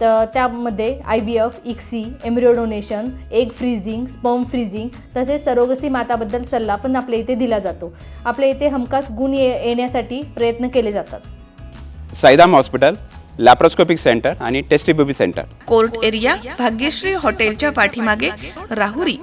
तर त्यामध्ये I V F ICSI embryo donation egg freezing sperm freezing तसेच surrogacy माताबद्दल सल्ला पण आपल्या इथे दिला जातो. आपल्या इथे हमखास गुण ये येण्यासाठी प्रयत्न केले जातात. साईदाम हॉस्पिटल लॅप्रोस्कोपिक सेंटर आणि test tube baby center. Court area Bhagyashree हॉटेलच्या पाठीमागे राहुरी.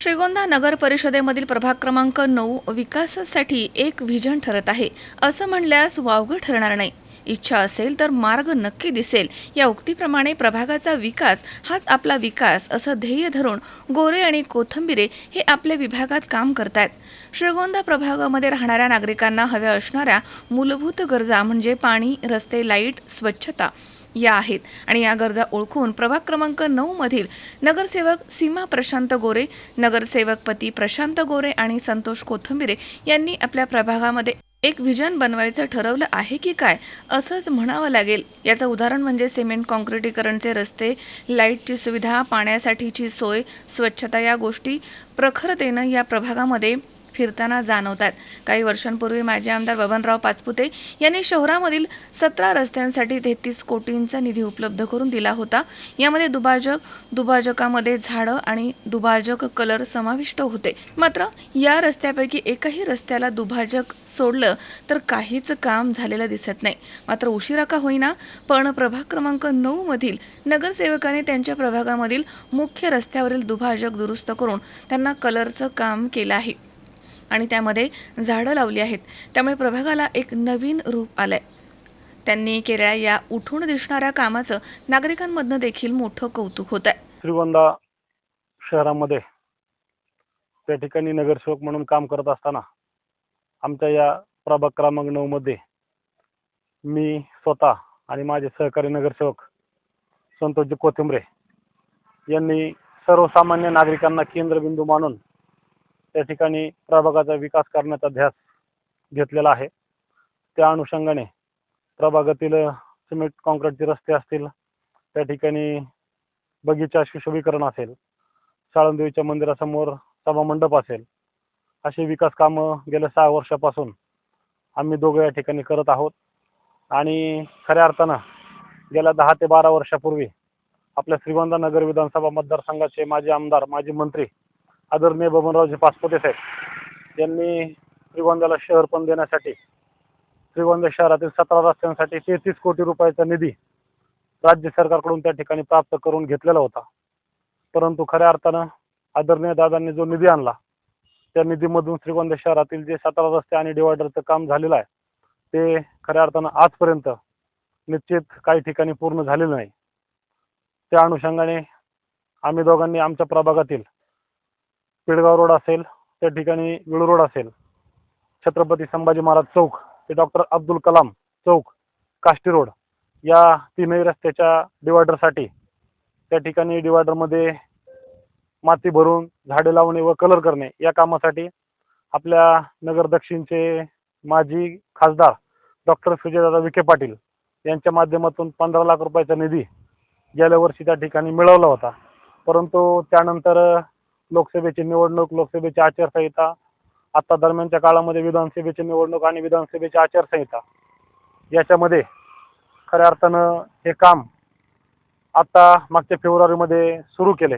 श्रीगोंदा नगर परिषदेमधील प्रभाग क्रमांक नऊ विकासासाठी एक व्हिजन ठरत आहे. असं म्हणल्यास वावगं ठरणार नाही. इच्छा असेल तर मार्ग नक्की दिसेल. या उक्तीप्रमाणे प्रभागाचा विकास हाच आपला विकास असं ध्येय धरून गोरे आणि कोथंबिरे हे आपल्या विभागात काम करतायत. श्रीगोंदा प्रभागामध्ये राहणाऱ्या नागरिकांना हव्या असणाऱ्या मूलभूत गरजा म्हणजे पाणी रस्ते लाइट स्वच्छता या आहेत. आणि या गरजा ओळखून प्रभाग क्रमांक नऊ मधील नगरसेवक सीमा प्रशांत गोरे नगरसेवक पती प्रशांत गोरे आणि संतोष कोथंबिरे यांनी आपल्या प्रभागामध्ये एक व्हिजन बनवायचं ठरवलं आहे की काय असंच म्हणावं लागेल. याचं उदाहरण म्हणजे सिमेंट कॉन्क्रिटीकरणचे रस्ते लाईटची सुविधा पाण्यासाठीची सोय स्वच्छता या गोष्टी. प्रखरतेनं या प्रभागामध्ये फिरताना जाणवतात. काही वर्षांपूर्वी माजी आमदार बबनराव पाचपुते यांनी शहरामधील सतरा रस्त्यांसाठी तेहतीस कोटींचा निधी उपलब्ध करून दिला होता. यामध्ये दुभाजक दुभाजकामध्ये झाडं आणि दुभाजक कलर समाविष्ट होते. मात्र या रस्त्यापैकी एकाही रस्त्याला दुभाजक सोडलं तर काहीच काम झालेलं दिसत नाही. मात्र उशिरा का होईना पण प्रभाग क्रमांक नऊ मधील नगरसेवकाने त्यांच्या प्रभागामधील मुख्य रस्त्यावरील दुभाजक दुरुस्त करून त्यांना कलरचं काम केलं आहे. आणि त्यामध्ये झाडं लावली आहेत. त्यामुळे प्रभागाला एक नवीन रूप आलं आहे त्यांनी केलेल्या या उठून दिसणाऱ्या कामाचं नागरिकांमधनं देखील मोठं कौतुक होत आहे श्रीगोंदा शहरामध्ये त्या ठिकाणी नगरसेवक म्हणून काम करत असताना आमच्या या प्रभाग क्रमांक नऊ मध्ये मी स्वतः आणि माझे सहकारी नगरसेवक संतोषजी कोथिंबरे यांनी सर्वसामान्य नागरिकांना केंद्रबिंदू मानून त्या ठिकाणी प्रभागाचा विकास करण्याचा ध्यास घेतलेला आहे. त्या अनुषंगाने प्रभागातील सिमेंट कॉन्क्रीटचे रस्ते असतील त्या ठिकाणी बगीचा सुशोभीकरण असेल साळंदेवीच्या मंदिरासमोर सभामंडप असेल अशी विकास कामं गेल्या सहा वर्षापासून आम्ही दोघं या ठिकाणी करत आहोत. आणि खऱ्या अर्थानं गेल्या दहा ते बारा वर्षापूर्वी आपल्या श्रीगोंदा नगर विधानसभा मतदारसंघाचे माजी आमदार माजी मंत्री आदरणीय बबनरावजी पासपोते साहेब यांनी श्रीगोंद्याला शहर पण देण्यासाठी श्रीगोंदा शहरातील सतरा रस्त्यांसाठी तेहतीस कोटी रुपयाचा निधी राज्य सरकारकडून त्या ठिकाणी प्राप्त करून घेतलेला होता. परंतु खऱ्या अर्थानं आदरणीय दादांनी जो निधी आणला त्या निधीमधून श्रीगोंदा शहरातील जे सतरा रस्ते आणि डिवायडरचं काम झालेलं आहे ते खऱ्या अर्थानं आजपर्यंत निश्चित काही ठिकाणी पूर्ण झालेलं नाही. त्या अनुषंगाने आम्ही दोघांनी आमच्या प्रभागातील पिळगाव रोड असेल त्या ठिकाणी वेळू रोड असेल छत्रपती संभाजी महाराज चौक ते डॉक्टर अब्दुल कलाम चौक काष्टी रोड या तीनही रस्त्याच्या डिवायडरसाठी त्या ठिकाणी डिवायडरमध्ये माती भरून झाडे लावणे व कलर करणे या कामासाठी आपल्या नगर दक्षिणचे माजी खासदार डॉक्टर सुजयदादा विखे पाटील यांच्या माध्यमातून पंधरा लाख रुपयाचा निधी गेल्या वर्षी त्या ठिकाणी मिळवला होता. परंतु त्यानंतर लोकसभेची निवडणूक लोकसभेची आचारसंहिता आता दरम्यानच्या काळामध्ये विधानसभेची निवडणूक आणि विधानसभेची आचारसंहिता. याच्यामध्ये खऱ्या अर्थानं हे काम आता मागच्या फेब्रुवारीमध्ये सुरू केले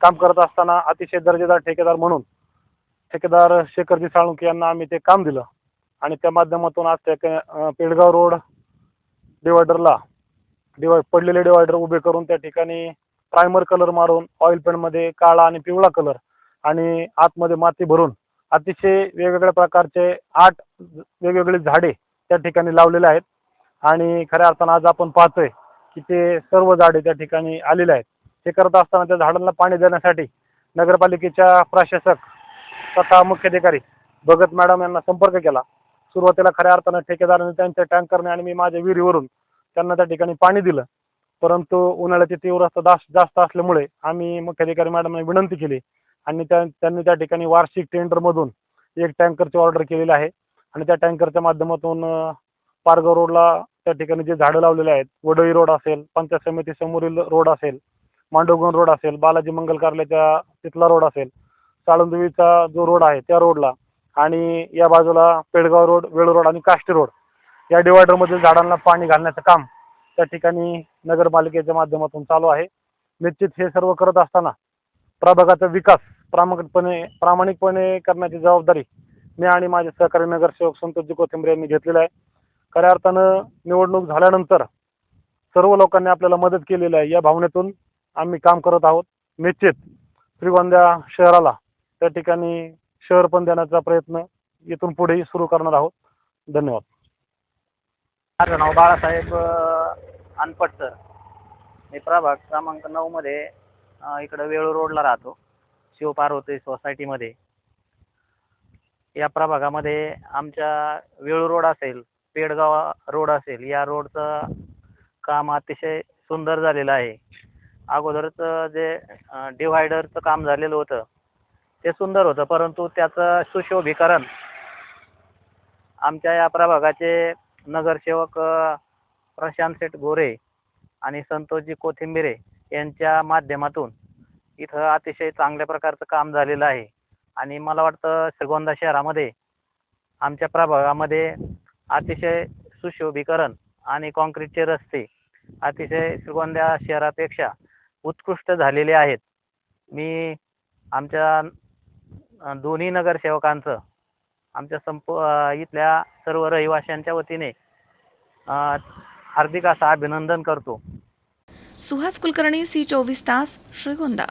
काम करत असताना अतिशय दर्जेदार ठेकेदार म्हणून ठेकेदार शेखरजी साळुंके यांना आम्ही ते काम दिलं. आणि त्या माध्यमातून आज त्या पेडगाव रोड डिवायडरला डिवाय पडलेले डिवायडर उभे करून त्या ठिकाणी प्रायमर कलर मारून ऑइल पेंटमध्ये काळा आणि पिवळा कलर आणि आतमध्ये माती भरून अतिशय वेगवेगळ्या प्रकारचे आठ वेगवेगळी झाडे त्या ठिकाणी लावलेले आहेत. आणि खऱ्या अर्थानं आज आपण पाहतोय की ते सर्व झाडे त्या ठिकाणी आलेले आहेत. ते करत असताना त्या झाडांना पाणी देण्यासाठी नगरपालिकेच्या प्रशासक तथा मुख्याधिकारी भगत मॅडम यांना संपर्क केला. सुरुवातीला खऱ्या अर्थानं ठेकेदाराने त्यांच्या टँकरने आणि मी माझ्या विहिरीवरून त्यांना त्या ठिकाणी पाणी दिलं. परंतु उन्हाळ्याची तीव्रता जास्त जास्त असल्यामुळे आम्ही मुख्याधिकारी मॅडमने विनंती केली. आणि त्या त्यांनी त्या ठिकाणी वार्षिक टेंडरमधून एक टँकरची ऑर्डर केलेली आहे. आणि त्या टँकरच्या माध्यमातून पारगाव रोडला त्या ठिकाणी जे झाडं लावलेले आहेत वडोई रोड असेल पंचायत समिती समोरील रोड असेल मांडवगण रोड असेल बालाजी मंगल कार्यालयाच्या तिथला रोड असेल साळुंदवीचा जो रोड आहे त्या रोडला आणि या बाजूला पेडगाव रोड वेळ रोड आणि काष्टी रोड या डिवायडरमधील झाडांना पाणी घालण्याचं काम त्या ठिकाणी नगरपालिकेच्या माध्यमातून चालू आहे. निश्चित हे सर्व करत असताना प्रभागाचा विकास प्रामाणिकपणे प्रामाणिकपणे करण्याची जबाबदारी मी आणि माझे सहकारी नगरसेवक संतोषजी कोथिंबरे यांनी घेतलेला आहे. खऱ्या अर्थानं निवडणूक झाल्यानंतर सर्व लोकांनी आपल्याला मदत केलेली आहे. या भावनेतून आम्ही काम करत आहोत. निश्चित श्रीगोंद्या शहराला त्या ठिकाणी शहर पण देण्याचा प्रयत्न इथून पुढेही सुरू करणार आहोत. धन्यवाद. माझं नाव बाळासाहेब अनपट सर. मी प्रभाग क्रमांक नऊमध्ये इकडं वेळू रोडला राहतो. शिवपार्वती सोसायटीमध्ये. या प्रभागामध्ये आमच्या वेळू रोड असेल पेडगाव रोड असेल या रोडचं काम अतिशय सुंदर झालेलं आहे. अगोदरचं जे डिव्हायडरचं काम झालेलं होतं ते सुंदर होतं परंतु त्याचं सुशोभीकरण आमच्या या प्रभागाचे नगरसेवक प्रशांत शेठ गोरे आणि संतोषजी कोथिंबिरे यांच्या माध्यमातून इथं अतिशय चांगल्या प्रकारचं काम झालेलं आहे. आणि मला वाटतं श्रीगोंदा शहरामध्ये आमच्या प्रभागामध्ये अतिशय सुशोभीकरण आणि काँक्रीटचे रस्ते अतिशय श्रीगोंदा शहरापेक्षा उत्कृष्ट झालेले आहेत. मी आमच्या दोन्ही नगरसेवकांचं आमच्या संप इथल्या सर्व रहिवाशांच्या वतीने हार्दिक असं अभिनंदन करतो. सुहास कुलकर्णी सी चोवीस तास श्रीगोंदा.